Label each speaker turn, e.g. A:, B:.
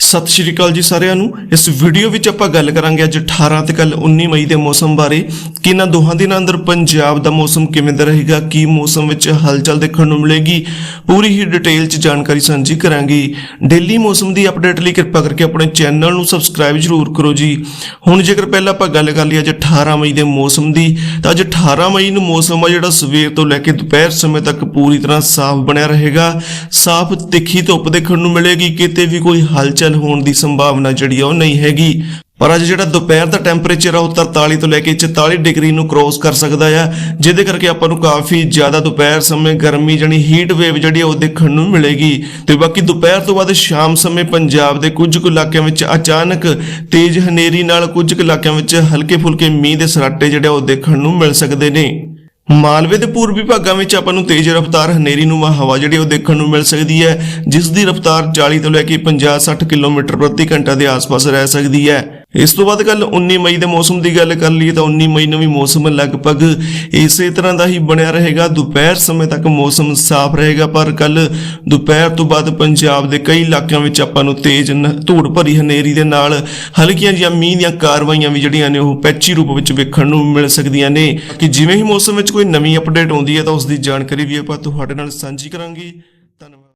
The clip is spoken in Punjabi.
A: ਸਤਿ ਸ਼੍ਰੀ ਅਕਾਲ ਜੀ ਸਾਰਿਆਂ ਨੂੰ। ਇਸ ਵੀਡੀਓ ਵਿੱਚ ਆਪਾਂ ਗੱਲ ਕਰਾਂਗੇ ਅੱਜ 18 ਤੇ ਕੱਲ 19 ਮਈ ਦੇ ਮੌਸਮ ਬਾਰੇ। ਕਿ ਇਹਨਾਂ ਦੋਹਾਂ ਦਿਨਾਂ ਅੰਦਰ ਪੰਜਾਬ ਦਾ ਮੌਸਮ ਕਿਵੇਂ ਦਾ ਰਹੇਗਾ, ਕੀ ਮੌਸਮ ਵਿੱਚ ਹਲਚਲ ਦੇਖਣ ਨੂੰ ਮਿਲੇਗੀ, ਪੂਰੀ ਹੀ ਡਿਟੇਲ 'ਚ ਜਾਣਕਾਰੀ ਸਾਂਝੀ ਕਰਾਂਗੇ। ਡੇਲੀ ਮੌਸਮ ਦੀ ਅਪਡੇਟ ਲਈ ਕਿਰਪਾ ਕਰਕੇ ਆਪਣੇ ਚੈਨਲ ਨੂੰ ਸਬਸਕ੍ਰਾਈਬ ਜ਼ਰੂਰ ਕਰੋ ਜੀ। ਹੁਣ ਜੇਕਰ ਪਹਿਲਾਂ ਆਪਾਂ ਗੱਲ ਕਰ ਲਈ ਅੱਜ 18 ਮਈ ਦੇ ਮੌਸਮ ਦੀ, ਤਾਂ ਅੱਜ 18 ਮਈ ਨੂੰ ਮੌਸਮ ਆ ਜਿਹੜਾ ਸਵੇਰ ਤੋਂ ਲੈ ਕੇ ਦੁਪਹਿਰ ਸਮੇਂ ਤੱਕ ਪੂਰੀ ਤਰ੍ਹਾਂ ਸਾਫ਼ ਬਣਿਆ ਰਹੇਗਾ। ਸਾਫ਼ ਤਿੱਖੀ ਧੁੱਪ ਦੇਖਣ ਨੂੰ ਮਿਲੇਗੀ, ਕਿਤੇ ਵੀ ਕੋਈ ਹਲਚਲ ਹੋਣ ਦੀ ਸੰਭਾਵਨਾ ਜਿਹੜੀ ਆ ਉਹ ਨਹੀਂ ਹੈਗੀ। ਪਰ ਅੱਜ ਜਿਹੜਾ ਦੁਪਹਿਰ ਦਾ ਟੈਂਪਰੇਚਰ ਆ, ਉਹ 43 ਤੋਂ ਲੈ ਕੇ 44 ਡਿਗਰੀ ਨੂੰ ਕ੍ਰੋਸ ਕਰ ਸਕਦਾ ਆ। ਜਿਹਦੇ ਕਰਕੇ ਆਪਾਂ ਨੂੰ ਕਾਫੀ ਜ਼ਿਆਦਾ ਦੁਪਹਿਰ ਸਮੇਂ ਗਰਮੀ ਜਣੀ ਹੀਟ ਵੇਵ ਜਿਹੜੀ ਆ, ਉਹ ਦੇਖਣ ਨੂੰ ਮਿਲੇਗੀ। ਤੇ ਬਾਕੀ ਦੁਪਹਿਰ ਤੋਂ ਬਾਅਦ ਸ਼ਾਮ ਸਮੇਂ ਪੰਜਾਬ ਦੇ ਕੁਝ ਕੁ ਇਲਾਕਿਆਂ ਵਿੱਚ ਅਚਾਨਕ ਤੇਜ਼ ਹਨੇਰੀ ਨਾਲ ਕੁਝ ਕੁ ਇਲਾਕਿਆਂ ਵਿੱਚ ਹਲਕੇ ਫੁਲਕੇ ਮੀਂਹ ਦੇ ਸਰਾਟੇ ਜਿਹੜੇ ਆ, ਉਹ ਦੇਖਣ ਨੂੰ ਮਿਲ ਸਕਦੇ ਨੇ। ਮਾਲਵੇ ਦੇ ਪੂਰਬੀ ਭਾਗਾਂ ਵਿੱਚ ਆਪਾਂ ਨੂੰ ਤੇਜ਼ ਰਫ਼ਤਾਰ ਹਨੇਰੀ ਨੂੰ ਹਵਾ ਜਿਹੜੀ ਉਹ ਦੇਖਣ ਨੂੰ ਮਿਲ ਸਕਦੀ ਹੈ, ਜਿਸ ਦੀ ਰਫ਼ਤਾਰ 40 ਤੋਂ ਲੈ ਕੇ 50-60 ਕਿਲੋਮੀਟਰ ਪ੍ਰਤੀ ਘੰਟਾ ਦੇ ਆਸ-ਪਾਸ ਰਹਿ ਸਕਦੀ ਹੈ। ਇਸ ਤੋਂ ਬਾਅਦ ਕੱਲ 19 ਮਈ ਦੇ ਮੌਸਮ ਦੀ ਗੱਲ ਕਰ ਲਈਏ ਤਾਂ 19 ਮਈ ਨੂੰ ਵੀ ਮੌਸਮ ਲਗਭਗ ਇਸੇ ਤਰ੍ਹਾਂ ਦਾ ਹੀ ਬਣਿਆ ਰਹੇਗਾ। ਦੁਪਹਿਰ ਸਮੇਂ ਤੱਕ ਮੌਸਮ ਸਾਫ਼ ਰਹੇਗਾ, ਪਰ ਕੱਲ ਦੁਪਹਿਰ ਤੋਂ ਬਾਅਦ ਪੰਜਾਬ ਦੇ ਕਈ ਇਲਾਕਿਆਂ ਵਿੱਚ ਆਪਾਂ ਨੂੰ ਤੇਜ਼ ਧੂੜ ਭਰੀ ਹਨੇਰੀ ਦੇ ਨਾਲ ਹਲਕੀਆਂ ਜਿਹੀਆਂ ਮੀਂਹ ਦੀਆਂ ਕਾਰਵਾਈਆਂ ਵੀ ਜਿਹੜੀਆਂ ਨੇ ਉਹ ਪੈਚੀ ਰੂਪ ਵਿੱਚ ਵੇਖਣ ਨੂੰ ਮਿਲ ਸਕਦੀਆਂ ਨੇ। ਕਿ ਜਿਵੇਂ ਹੀ ਮੌਸਮ ਵਿੱਚ ਕੋਈ ਨਵੀਂ ਅਪਡੇਟ ਆਉਂਦੀ ਹੈ ਤਾਂ ਉਸ ਦੀ ਜਾਣਕਾਰੀ ਵੀ ਆਪਾਂ ਤੁਹਾਡੇ ਨਾਲ ਸਾਂਝੀ ਕਰਾਂਗੇ।